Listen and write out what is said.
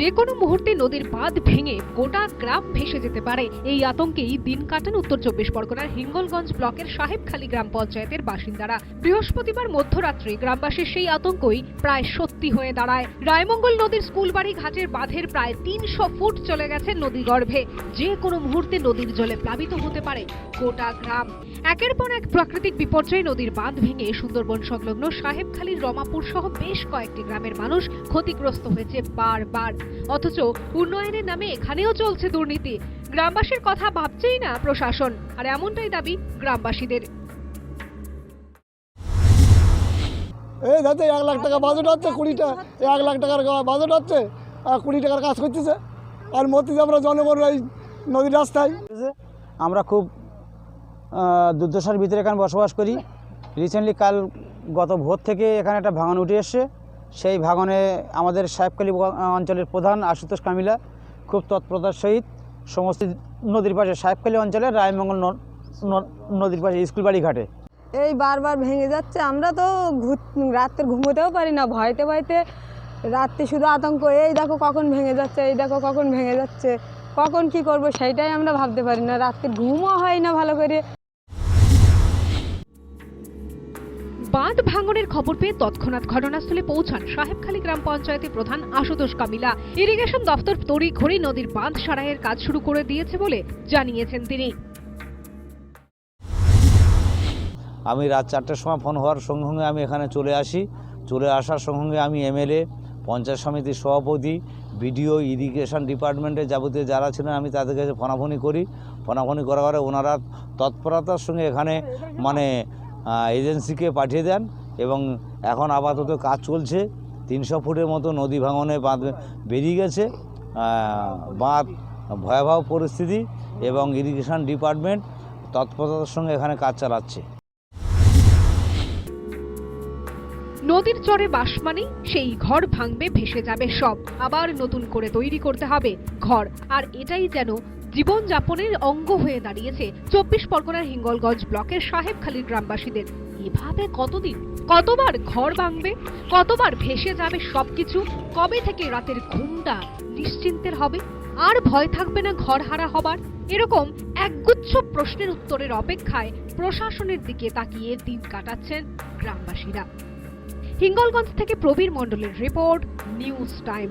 যে কোনো মুহূর্তে নদীর বাঁধ ভেঙে গোটা গ্রাম ভেসে যেতে পারে। এই আতঙ্কেই দিন কাটান উত্তর চব্বিশ পরগনার হিঙ্গলগঞ্জ ব্লকের সাহেবখালী গ্রাম পঞ্চায়েতের বাসিন্দারা। বৃহস্পতিবার মধ্যরাত্রে গ্রামবাসীর সেই আতঙ্কই প্রায় সত্যি হয়ে দাঁড়ায়। রায়মঙ্গল নদীর স্কুলবাড়ি ঘাটের বাঁধের প্রায় তিনশো ফুট চলে গেছে নদী গর্ভে। যে কোনো মুহূর্তে নদীর জলে প্লাবিত হতে পারে গোটা গ্রাম। একের পর এক প্রাকৃতিক বিপর্যয়ে নদীর বাঁধ ভেঙে সুন্দরবন সংলগ্ন সাহেবখালীর রমাপুর সহ বেশ কয়েকটি গ্রামের মানুষ ক্ষতিগ্রস্ত হয়েছে বারবার। অথচ উন্নয়নের নামে এখানেও চলছে দুর্নীতি। গ্রামবাসীর কথা ভাবছেই না প্রশাসন আর এমনটাই দাবি গ্রামবাসীদের। এই যাতে এক লাখ টাকা বাজেট হচ্ছে কুড়িটা এক লাখ টাকার বাজেট হচ্ছে আর কুড়ি টাকার কাজ করতেছে। আর মধ্যে আমরা জনগণ এই নদীর রাস্তায়। আমরা খুব দুর্দশার ভিতরে এখানে বসবাস করি। রিসেন্টলি কাল গত ভোর থেকে এখানে একটা ভাঙন উঠে এসছে। সেই ভাঙনে আমাদের সাহেবকালী অঞ্চলের প্রধান আশুতোষ কামিলা খুব তৎপরতার সহিত সমস্ত নদীর পাশে সাহেবকালী অঞ্চলের রায়মঙ্গল নদীর পাশে স্কুল বাড়ি ঘাটে। এই বারবার ভেঙে যাচ্ছে, আমরা তো রাত্রে ঘুমোতেও পারি না, ভয়তে ভয়তে রাত্রে শুধু আতঙ্ক, এই দেখো কখন ভেঙে যাচ্ছে, এই দেখো কখন ভেঙে যাচ্ছে, কখন কি করব সেইটাই আমরা ভাবতে পারি না, রাত্রে ঘুমও হয় না ভালো করে। বাঁধ ভাঙনের খবর পেয়ে তৎক্ষণাৎ ঘটনাস্থলে পৌঁছান সাহেবখালী গ্রাম পঞ্চায়েতের প্রধান আশুতোষ কামিলা। ইরিগেশন দফতর তড়িঘড়ি নদীর বাঁধ সারাইয়ের কাজ শুরু করে দিয়েছে বলে জানিয়েছেন তিনি। আমি রাত চারটের সময় ফোন হওয়ার সঙ্গে সঙ্গে আমি এখানে চলে আসি। চলে আসার সঙ্গে সঙ্গে আমি এমএলএ, পঞ্চায়েত সমিতির সভাপতি, বিডিও, ইরিগেশন ডিপার্টমেন্টে যাবতীয় যারা ছিলেন আমি তাদের কাছে ফোনাফোনি করি। ফোনাফোনি করার পরে ওনারা তৎপরতার সঙ্গে এখানে মানে এজেন্সিকে পাঠিয়ে দেন এবং এখন আপাতত কাজ চলছে। তিনশো ফুটের মতো নদী ভাঙনে বাঁধ বেরিয়ে গেছে। বাঁধ ভয়াবহ পরিস্থিতি এবং ইরিগেশন ডিপার্টমেন্ট তৎপরতার সঙ্গে এখানে কাজ চালাচ্ছে। নদীর চরে বাস মানেই সেই ঘর ভাঙবে, ভেসে যাবে সব। আবার নতুন করে তৈরি করতে হবে ঘর। আর এটাই যেন জীবনযাপনের অঙ্গ হয়ে দাঁড়িয়েছে চব্বিশ পরগনার হিঙ্গলগঞ্জ ব্লকের সাহেবখালীর গ্রামবাসীদের। এভাবে কতদিন? কতবার ঘর ভাঙবে? কতবার ভেসে যাবে সবকিছু? কবে থেকে রাতের ঘুমটা নিশ্চিন্তের হবে? আর ভয় থাকবে না ঘর হারা হবার? এরকম একগুচ্ছ প্রশ্নের উত্তরের অপেক্ষায় প্রশাসনের দিকে তাকিয়ে দিন কাটাচ্ছেন গ্রামবাসীরা। হিঙ্গলগঞ্জ থেকে প্রবীর মণ্ডলের রিপোর্ট, নিউজ টাইম।